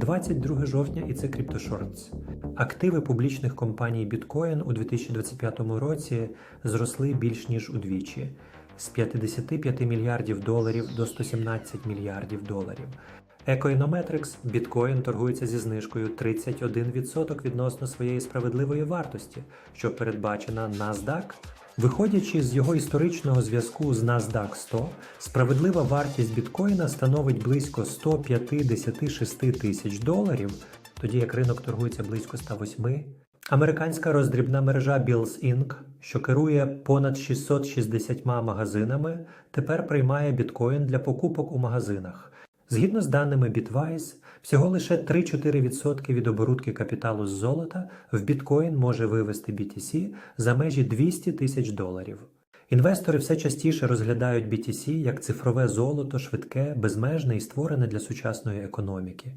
22 жовтня і це CryptoShorts. Активи публічних компаній Bitcoin у 2025 році зросли більш ніж удвічі з 55 мільярдів доларів до 117 мільярдів доларів. Ecoinometrics біткоін торгується зі знижкою 31% відносно своєї справедливої вартості, що передбачена NASDAQ. Виходячи з його історичного зв'язку з NASDAQ 100, справедлива вартість біткоїна становить близько 156 тисяч доларів, тоді як ринок торгується близько 108. Американська роздрібна мережа Bills Inc., що керує понад 660 магазинами, тепер приймає біткоін для покупок у магазинах. Згідно з даними Bitwise, всього лише 3-4% від оборудки капіталу з золота в біткоін може вивести BTC за межі 200 тисяч доларів. Інвестори все частіше розглядають BTC як цифрове золото, швидке, безмежне і створене для сучасної економіки.